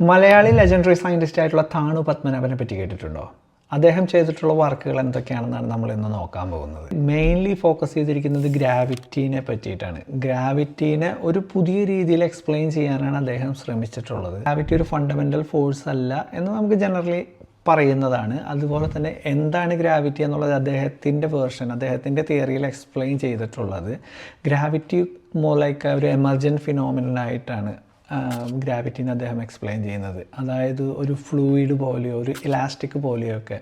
Malayali legendary scientist ആയിട്ടുള്ള താണു പത്മനാഭനെ പറ്റി കേട്ടിട്ടുണ്ടോ? അദ്ദേഹം ചെയ്തിട്ടുള്ള വർക്കുകൾ എന്തൊക്കെയാണെന്നാണ് നമ്മൾ ഇന്ന് നോക്കാൻ പോകുന്നത്. മെയിൻലി ഫോക്കസ് ചെയ്തിരിക്കുന്നത് ഗ്രാവിറ്റീനെ പറ്റിയിട്ടാണ്. ഗ്രാവിറ്റീനെ ഒരു പുതിയ രീതിയിൽ എക്സ്പ്ലെയിൻ ചെയ്യാനാണ് അദ്ദേഹം ശ്രമിച്ചിട്ടുള്ളത്. ഗ്രാവിറ്റി ഒരു ഫണ്ടമെന്റൽ ഫോഴ്സ് അല്ല എന്ന് നമുക്ക് ജനറലി പറയുന്നതാണ്. അതുപോലെ തന്നെ എന്താണ് ഗ്രാവിറ്റി എന്നുള്ളത് അദ്ദേഹത്തിന്റെ വേർഷൻ അദ്ദേഹത്തിന്റെ തിയറിയിൽ എക്സ്പ്ലെയിൻ ചെയ്തിട്ടുള്ളത്. ഗ്രാവിറ്റി ലൈക്ക് ഒരു എമർജന്റ് ഫിനോമിനലായിട്ടാണ് ഗ്രാവിറ്റിനെ അദ്ദേഹം എക്സ്പ്ലെയിൻ ചെയ്യുന്നത്. അതായത് ഒരു ഫ്ലൂയിഡ് പോലെയോ ഒരു ഇലാസ്റ്റിക് പോലെയോ ഒക്കെ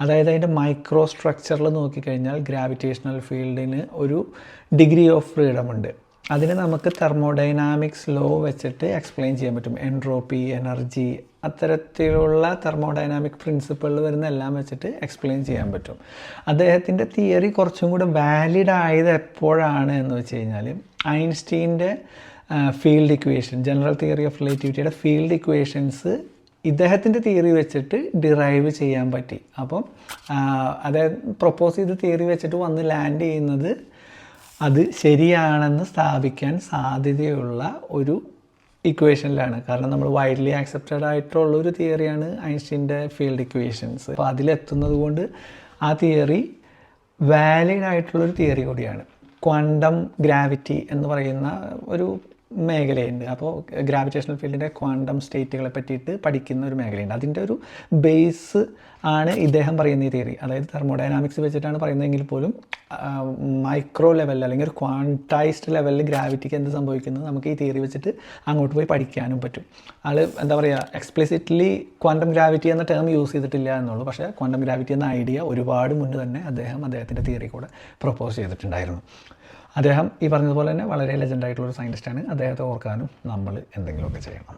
അതായത് അതിന്റെ മൈക്രോ സ്ട്രക്ചറിൽ നോക്കിക്കഴിഞ്ഞാൽ ഗ്രാവിറ്റേഷണൽ ഫീൽഡിന് ഒരു ഡിഗ്രി ഓഫ് ഫ്രീഡം ഉണ്ട്. അതിന് നമുക്ക് തെർമോഡൈനാമിക്സ് ലോ വെച്ചിട്ട് എക്സ്പ്ലെയിൻ ചെയ്യാൻ പറ്റും. എൻട്രോപ്പി എനർജി അത്തരത്തിലുള്ള തെർമോഡൈനാമിക് പ്രിൻസിപ്പിളിൽ വരുന്ന എല്ലാം വെച്ചിട്ട് എക്സ്പ്ലെയിൻ ചെയ്യാൻ പറ്റും. അദ്ദേഹത്തിന്റെ തിയറി കുറച്ചും കൂടെ വാലിഡ് ആയത് എപ്പോഴാണ് എന്ന് വെച്ച് കഴിഞ്ഞാൽ ഐൻസ്റ്റീന്റെ field equation general theory of റിലേറ്റിവിറ്റിയുടെ field equations ഇദ്ദേഹത്തിന്റെ തിയറി വെച്ചിട്ട് ഡിറൈവ് ചെയ്യാൻ പറ്റി. അപ്പം അതായത് പ്രപ്പോസ് ചെയ്ത തിയറി വെച്ചിട്ട് വന്ന് ലാൻഡ് ചെയ്യുന്നത് അത് ശരിയാണെന്ന് സ്ഥാപിക്കാൻ സാധ്യതയുള്ള ഒരു ഇക്വേഷനിലാണ്. കാരണം നമ്മൾ വൈഡ്ലി ആക്സെപ്റ്റഡ് ആയിട്ടുള്ള ഒരു തിയറിയാണ് ഐൻസ്റ്റീന്റെ ഫീൽഡ് ഇക്വേഷൻസ്. അപ്പോൾ അതിലെത്തുന്നത് കൊണ്ട് ആ തിയറി വാലിഡ് ആയിട്ടുള്ളൊരു തിയറി കൂടിയാണ്. ക്വാണ്ടം ഗ്രാവിറ്റി എന്ന് പറയുന്ന ഒരു മേഖലയുണ്ട്. അപ്പോൾ ഗ്രാവിറ്റേഷണൽ ഫീൽഡിന്റെ ക്വാണ്ടം സ്റ്റേറ്റുകളെ പറ്റിയിട്ട് പഠിക്കുന്ന ഒരു മേഖലയുണ്ട്. അതിന്റെ ഒരു ബേസ് ആണ് ഇദ്ദേഹം പറയുന്ന ഈ തിയറി അതായത് തെർമോഡൈനാമിക്സ് വെച്ചിട്ടാണ് പറയുന്നതെങ്കിൽ പോലും മൈക്രോ ലെവൽ അല്ലെങ്കിൽ ഒരു ക്വാണ്ടൈസ്ഡ് ലെവലിൽ ഗ്രാവിറ്റിക്ക് എന്ത് സംഭവിക്കുന്നത്? നമുക്ക് ഈ തിയറി വെച്ചിട്ട് അങ്ങോട്ട് പോയി പഠിക്കാനും പറ്റും. ആൾ എന്താ പറയുക എക്സ്പ്ലിസിറ്റ്ലി ക്വാണ്ടം ഗ്രാവിറ്റി എന്ന ടേം യൂസ് ചെയ്തിട്ടില്ല എന്നുള്ളൂ. പക്ഷേ ക്വാണ്ടം ഗ്രാവിറ്റി എന്ന ഐഡിയ ഒരുപാട് മുന്നേ തന്നെ അദ്ദേഹം അദ്ദേഹത്തിന്റെ തിയറി കൂടെ പ്രപ്പോസ് ചെയ്തിട്ടുണ്ടായിരുന്നു. അദ്ദേഹം ഈ പറഞ്ഞതുപോലെ തന്നെ വളരെ ലെജൻഡായിട്ടുള്ള ഒരു സയന്റിസ്റ്റാണ് അദ്ദേഹത്തെ ഓർക്കാനും നമ്മൾ എന്തെങ്കിലുമൊക്കെ ചെയ്യണം.